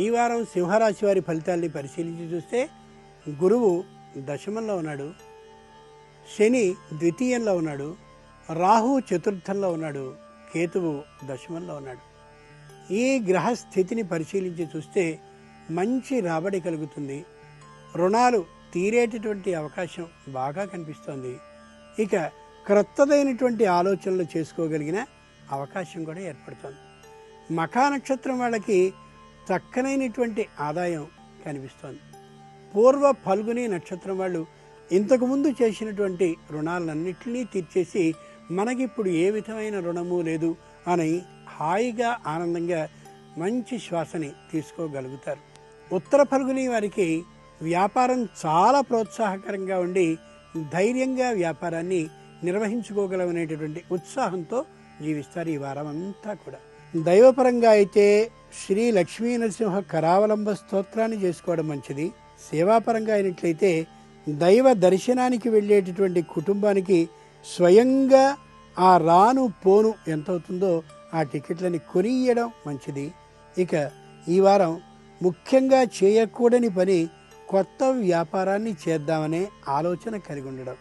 ఈ వారం సింహరాశి వారి ఫలితాల్ని పరిశీలించి చూస్తే గురువు దశమంలో ఉన్నాడు. శని ద్వితీయంలో ఉన్నాడు. రాహు చతుర్థంలో ఉన్నాడు. కేతువు దశమంలో ఉన్నాడు. ఈ గ్రహ స్థితిని పరిశీలించి చూస్తే మంచి రాబడి కలుగుతుంది. రుణాలు తీరేటటువంటి అవకాశం బాగా కనిపిస్తోంది. ఇక క్రొత్తదైనటువంటి ఆలోచనలు చేసుకోగలిగిన అవకాశం కూడా ఏర్పడుతోంది. మఖా నక్షత్రం వాళ్ళకి చక్కనైనటువంటి ఆదాయం కనిపిస్తోంది. పూర్వ ఫల్గుని నక్షత్రం వాళ్ళు ఇంతకుముందు చేసినటువంటి రుణాలన్నింటినీ తీర్చేసి మనకిప్పుడు ఏ విధమైన రుణము లేదు అని హాయిగా ఆనందంగా మంచి శ్వాసని తీసుకోగలుగుతారు. ఉత్తర ఫల్గుని వారికి వ్యాపారం చాలా ప్రోత్సాహకరంగా ఉండి ధైర్యంగా వ్యాపారాన్ని నిర్వహించుకోగలమనేటటువంటి ఉత్సాహంతో జీవిస్తారు ఈ వారం అంతా కూడా. దైవపరంగా అయితే శ్రీ లక్ష్మీ నరసింహ కరావలంబ స్తోత్రాన్ని చేసుకోవడం మంచిది. సేవాపరంగా అయినట్లయితే దైవ దర్శనానికి వెళ్ళేటటువంటి కుటుంబానికి స్వయంగా ఆ రాను పోను ఎంతవుతుందో ఆ టికెట్లని కొనియడం మంచిది. ఇక ఈ వారం ముఖ్యంగా చేయకూడని పని కొత్త వ్యాపారాన్ని చేద్దామనే ఆలోచన కలిగి ఉండడం